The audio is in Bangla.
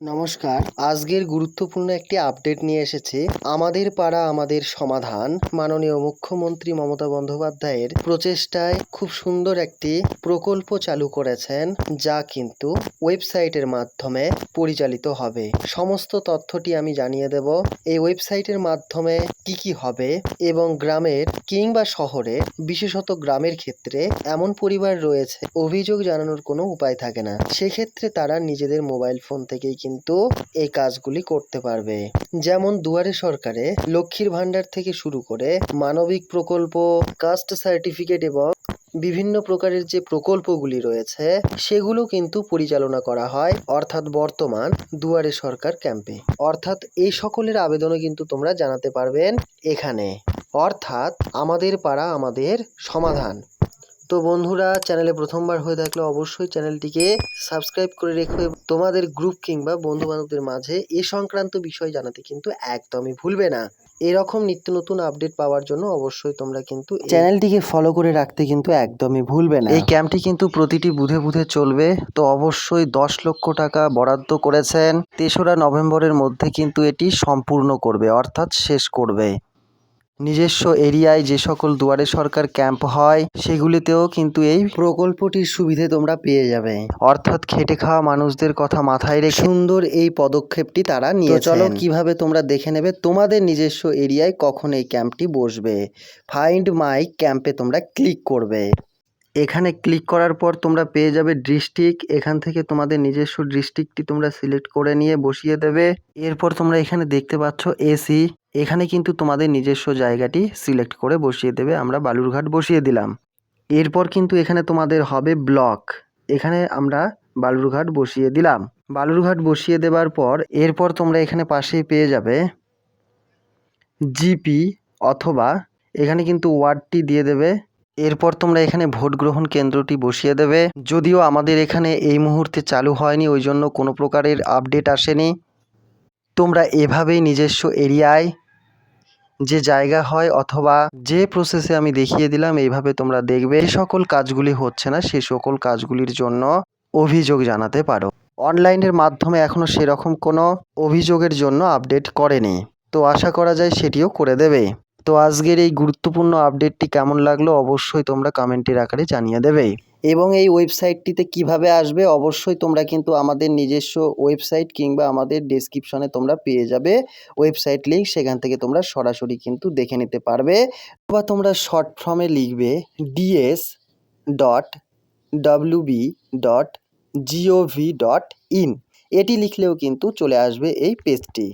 নমস্কার। আজকের গুরুত্বপূর্ণ একটি আপডেট নিয়ে এসেছে আমাদের পাড়া, আমাদের সমাধান। মাননীয় মুখ্যমন্ত্রী মমতা বন্দ্যোপাধ্যায়ের প্রচেষ্টায় খুব সুন্দর একটি প্রকল্প চালু করেছেন, যা কিন্তু ওয়েবসাইটের মাধ্যমে পরিচালিত হবে। সমস্ত তথ্যটি আমি জানিয়ে দেব। এই ওয়েবসাইটের মাধ্যমে কি কি হবে এবং গ্রামের কিংবা শহরে, বিশেষত গ্রামের ক্ষেত্রে এমন পরিবার রয়েছে, অভিযোগ জানানোর কোনো উপায় থাকে না। সেক্ষেত্রে তারা নিজেদের মোবাইল ফোন থেকেই কিন্তু এই কাজগুলি করতে পারবে। যেমন দুয়ারে সরকারে লক্ষ্মীর ভান্ডার থেকে শুরু করে মানবিক প্রকল্প, কাস্ট সার্টিফিকেট এবং বিভিন্ন প্রকারের যে প্রকল্পগুলি রয়েছে, সেগুলো কিন্তু পরিচালনা করা হয় অর্থাৎ বর্তমান দুয়ারে সরকার ক্যাম্পে অর্থাৎ এই সকলের আবেদনও কিন্তু তোমরা জানাতে পারবেন এখানে। অর্থাৎ আমাদের পাড়া আমাদের সমাধান। তো বন্ধুরা চ্যানেলে প্রথমবার হয়ে থাকলে অবশ্যই চ্যানেলটিকে সাবস্ক্রাইব করে রেখো তোমাদের গ্রুপ কিংবা বন্ধু বান্ধবদের মাঝে এ সংক্রান্ত বিষয় জানাতে কিন্তু একদমই ভুলবে না। এরকম নিত্য নতুন আপডেট পাওয়ার জন্য অবশ্যই তোমরা কিন্তু চ্যানেলটিকে ফলো করে রাখতে কিন্তু একদমই ভুলবে না। এই ক্যাম্পটি কিন্তু প্রতিটি বুধে বুধে চলবে। তো অবশ্যই দশ লক্ষ টাকা বরাদ্দ করেছেন। তেসরা নভেম্বরের মধ্যে কিন্তু এটি সম্পূর্ণ করবে অর্থাৎ শেষ করবে। নিজস্ব এরিয়ায় যে সকল দুয়ারে সরকার ক্যাম্প হয় সেগুলিতেও কিন্তু এই প্রকল্পটির সুবিধে তোমরা পেয়ে যাবে। অর্থাৎ খেটে খাওয়া মানুষদের কথা মাথায় রেখে সুন্দর এই পদক্ষেপটি তারা নিয়ে চলো কীভাবে তোমরা দেখে নেবে তোমাদের নিজস্ব এরিয়ায় কখন এই ক্যাম্পটি বসবে? ফাইন্ড মাই ক্যাম্পে তোমরা ক্লিক করবে। এখানে ক্লিক করার পর তোমরা পেয়ে যাবে ডিস্ট্রিক্ট এখান থেকে তোমাদের নিজস্ব ডিস্ট্রিক্টটি তোমরা সিলেক্ট করে নিয়ে বসিয়ে দেবে। এরপর তোমরা এখানে দেখতে পাচ্ছ এসি এখানে কিন্তু তোমাদের নিজস্ব জায়গাটি সিলেক্ট করে বসিয়ে দেবে, আমরা বালুরঘাট বসিয়ে দিলাম। এরপর কিন্তু এখানে তোমাদের হবে ব্লক এখানে আমরা বালুরঘাট বসিয়ে দিলাম। বালুরঘাট বসিয়ে দেওয়ার পর, এরপর তোমরা এখানে পাশেই পেয়ে যাবে জিপি অথবা এখানে কিন্তু ওয়ার্ডটি দিয়ে দেবে। এরপর তোমরা এখানে ভোট গ্রহণ কেন্দ্রটি বসিয়ে দেবে। যদিও আমাদের এখানে এই মুহূর্তে চালু হয়নি, ওই জন্য কোনো প্রকারের আপডেট আসেনি। তোমরা এভাবেই নিজস্ব এরিয়ায় যে জায়গা হয় অথবা যে প্রসেসে আমি দেখিয়ে দিলাম, এইভাবে তোমরা দেখবে। যে সকল কাজগুলি হচ্ছে না, সে সকল কাজগুলির জন্য অভিযোগ জানাতে পারো। অনলাইনের মাধ্যমে এখনও সেরকম কোনো অভিযোগের জন্য আপডেট করেনি। তো আশা করা যায় সেটিও করে দেবে। তো আজকের এই গুরুত্বপূর্ণ আপডেটটি কেমন লাগল অবশ্যই তোমরা কমেন্টের আকারে জানিয়ে দেবে। এবং এই ওয়েবসাইটটিতে কীভাবে আসবে অবশ্যই তোমরা কিন্তু আমাদের নিজস্ব ওয়েবসাইট কিংবা আমাদের ডেসক্রিপশনে তোমরা পেয়ে যাবে। ওয়েবসাইট লিঙ্ক সেখান থেকে তোমরা সরাসরি কিন্তু দেখে নিতে পারবে। বা তোমরা শর্ট ফর্মে লিখবে DS dot WB dot GOV dot in এটি লিখলেও কিন্তু চলে আসবে এই পেজটি